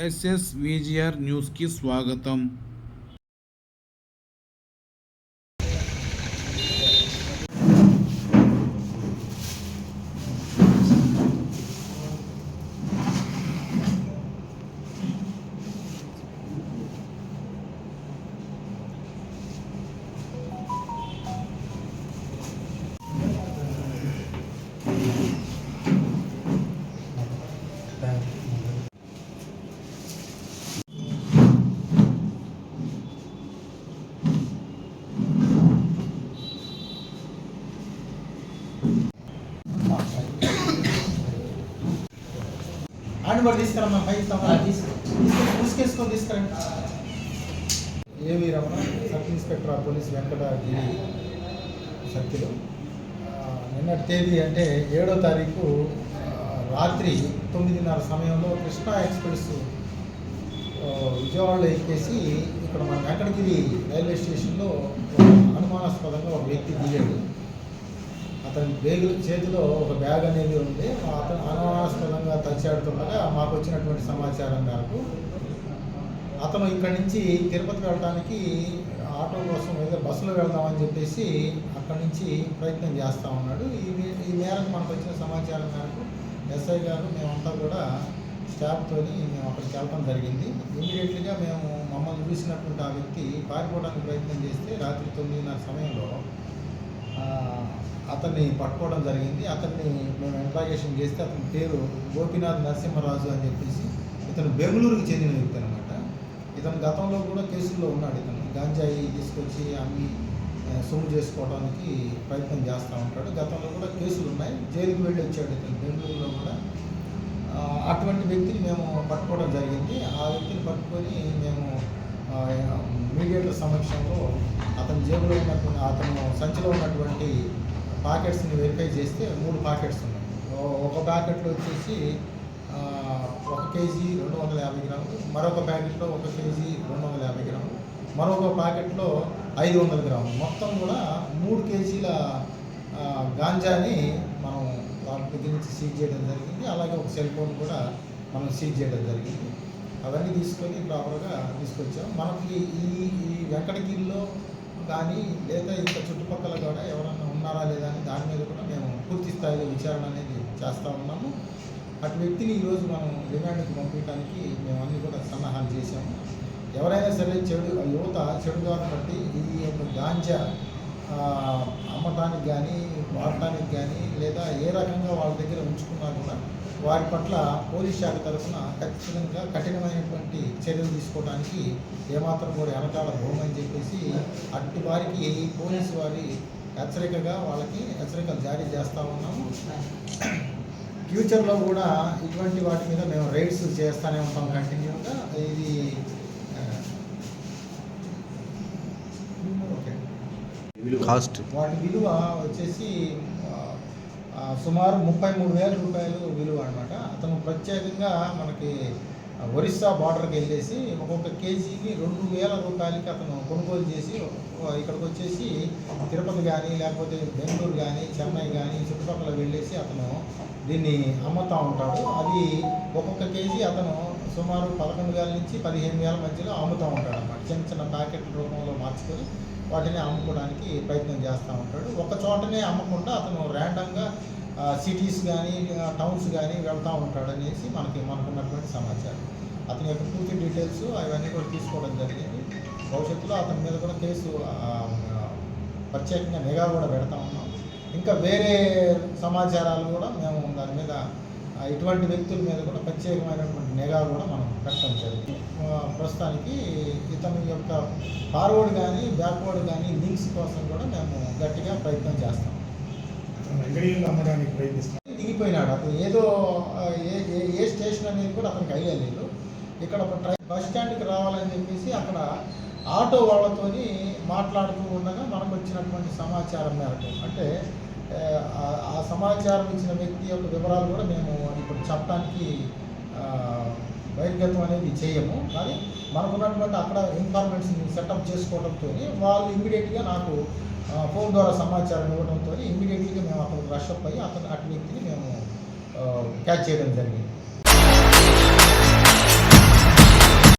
SS VGR న్యూస్కి స్వాగతం ఆడి కూడా తీసుకురమ్మా పైకి తీసుకొని ముసుకేసుకొని తీసుకురండి. A V Ramana sub inspector of police Venkatagiri circle నిన్నటి తేదీ అంటే ఏడో తారీఖు రాత్రి తొమ్మిదిన్నర సమయంలో కృష్ణా ఎక్స్ప్రెస్ విజయవాడలో ఎక్కేసి ఇక్కడ మన వెంకటగిరి రైల్వే స్టేషన్లో అనుమానాస్పదంగా ఒక వ్యక్తి దిగాడు. అతని బ్యాగ్ చేతిలో ఒక బ్యాగ్ అనేది ఉంది. అతను అనుమానాస్పదంగా తచ్చాడుతుండగా మాకు వచ్చినటువంటి సమాచారం మేరకు అతను ఇక్కడి నుంచి తిరుపతి వెళ్ళడానికి ఆటో కోసం ఏదో బస్సులో వెళ్దామని చెప్పేసి అక్కడి నుంచి ప్రయత్నం చేస్తూ ఉన్నాడు. ఈ ఈ మేరకు మనకు వచ్చిన సమాచారం మేరకు ఎస్ఐ గారు మేమంతా కూడా స్టాఫ్తో మేము అక్కడికి వెళ్ళడం జరిగింది. ఇమీడియట్లీగా మేము మమ్మల్ని చూసినటువంటి ఆ వ్యక్తి పారిపోవడానికి ప్రయత్నం చేస్తే రాత్రి తొమ్మిదిన్నర సమయంలో అతన్ని పట్టుకోవడం జరిగింది. అతన్ని మేము ఇంట్రాగేషన్ చేస్తే అతని పేరు గోపీనాథ్ నరసింహరాజు అని చెప్పేసి ఇతను బెంగళూరుకి చెందిన వ్యక్తి అనమాట ఇతను గతంలో కూడా కేసుల్లో ఉన్నాడు. ఇతను గాంజాయి తీసుకొచ్చి అమ్మి సొమ్ము చేసుకోవడానికి ప్రయత్నం చేస్తూ ఉంటాడు. గతంలో కూడా కేసులు ఉన్నాయి. జైలుకి వెళ్ళి వచ్చాడు ఇతను బెంగళూరులో కూడా. అటువంటి వ్యక్తిని మేము పట్టుకోవడం జరిగింది. ఆ వ్యక్తిని పట్టుకొని మేము మీడియేటర్ సమక్షంలో అతని జేబులో ఉన్నటువంటి అతను సంచిలో ఉన్నటువంటి పాకెట్స్ని వెరిఫై చేస్తే మూడు పాకెట్స్ ఉన్నాయి. ఒక ప్యాకెట్లో వచ్చేసి ఒక కేజీ రెండు వందల యాభై గ్రాములు మరొక ప్యాకెట్లో ఒక కేజీ రెండు వందల యాభై గ్రాములు మరొక ప్యాకెట్లో ఐదు వందల గ్రాములు. మొత్తం కూడా మూడు కేజీల గాంజాని మనం వాళ్ళ దగ్గర నుంచి సీజ్ చేయడం జరిగింది. అలాగే ఒక సెల్ ఫోన్ కూడా మనం సీజ్ చేయడం జరిగింది. అవన్నీ తీసుకొని ప్రాపర్గా తీసుకొచ్చాం. మనకి ఈ ఈ వెంకటగిరిలో కానీ లేదా ఇంకా చుట్టుపక్కల కూడా ఎవరన్నా ఉన్నారా లేదా అని దాని మీద కూడా మేము పూర్తి స్థాయిలో విచారణ అనేది చేస్తూ ఉన్నాము. అటు వ్యక్తిని ఈరోజు మనం రిమాండ్కి పంపించడానికి మేము అన్ని కూడా సన్నాహాలు చేశాము. ఎవరైనా సరే చెడు యువత చెడు దారి బట్టి ఈ యొక్క గాంజా అమ్మటానికి కానీ వాడటానికి కానీ లేదా ఏ రకంగా వాళ్ళ దగ్గర ఉంచుకున్నా కూడా వారి పట్ల పోలీస్ శాఖ తరఫున ఖచ్చితంగా కఠినమైనటువంటి చర్యలు తీసుకోవడానికి ఏమాత్రం కూడా వెనకాల భూమని చెప్పేసి అట్టి వారికి పోలీసు వారి హెచ్చరికగా వాళ్ళకి హెచ్చరికలు జారీ చేస్తూ ఉన్నాము ఫ్యూచర్లో కూడా ఇటువంటి వాటి మీద మేము రైడ్స్ చేస్తూనే ఉంటాం కంటిన్యూగా. ఇది కాస్ట్. వాటి విలువ వచ్చేసి సుమారు ముప్పై మూడు వేల రూపాయలు విలువ అనమాట అతను ప్రత్యేకంగా మనకి ఒరిస్సా బార్డర్కి వెళ్ళేసి ఒక్కొక్క కేజీకి రెండు వేల రూపాయలకి అతను కొనుగోలు చేసి ఇక్కడికి వచ్చేసి తిరుపతి కానీ లేకపోతే బెంగళూరు కానీ చెన్నై కానీ చుట్టుపక్కల వెళ్ళేసి అతను దీన్ని అమ్ముతూ ఉంటాడు. అది ఒక్కొక్క కేజీ అతను సుమారు పదకొండు వేల నుంచి పదిహేను వేల మధ్యలో అమ్ముతూ ఉంటాడు అన్నమాట చిన్న చిన్న ప్యాకెట్ రూపంలో మార్చుకొని వాటిని అమ్ముకోవడానికి ప్రయత్నం చేస్తూ ఉంటాడు. ఒక చోటనే అమ్మకుండా అతను ర్యాండమ్గా సిటీస్ కానీ టౌన్స్ కానీ వెళ్తూ ఉంటాడు అనేసి మనకి మనకున్నటువంటి సమాచారం. అతని యొక్క పూర్తి డీటెయిల్స్ అవన్నీ కూడా తీసుకోవడం జరిగింది. భవిష్యత్తులో అతని మీద కూడా కేసు ప్రత్యేకంగా నిఘా కూడా పెడతా ఉన్నాం. ఇంకా వేరే సమాచారాలు కూడా మేము దాని మీద ఇటువంటి వ్యక్తుల మీద కూడా ప్రత్యేకమైనటువంటి నిఘా కూడా మనం పెట్టడం జరిగింది. ప్రస్తుతానికి ఇతని యొక్క ఫార్వర్డ్ కానీ బ్యాక్వర్డ్ కానీ లింక్స్ కోసం కూడా మేము గట్టిగా ప్రయత్నం చేస్తాం. అమ్మడానికి ప్రయత్నిస్తాం దిగిపోయినాడు. అతను ఏదో ఏ ఏ ఏ స్టేషన్ అనేది కూడా అతనికి ఐడియా లేదు. ఇక్కడ ఒక ట్రై బస్ స్టాండ్కి రావాలని చెప్పేసి అక్కడ ఆటో వాళ్ళతోని మాట్లాడుతూ ఉండగా మనకు వచ్చినటువంటి సమాచారం మేరకు అంటే ఆ, సమాచారం ఇచ్చిన వ్యక్తి యొక్క వివరాలు కూడా మేము ఇప్పుడు చెప్పడానికి బహిర్గతం అనేది చేయము. కానీ మనకున్నటువంటి అక్కడ ఇన్ఫార్మేషన్ సెటప్ చేసుకోవడంతో వాళ్ళు ఇమ్మీడియట్గా నాకు ఫోన్ ద్వారా సమాచారం ఇవ్వడంతో ఇమ్మీడియట్గా మేము అక్కడ రష్ అప్ అయ్యి అతను అటు వ్యక్తిని మేము క్యాచ్ చేయడం జరిగింది.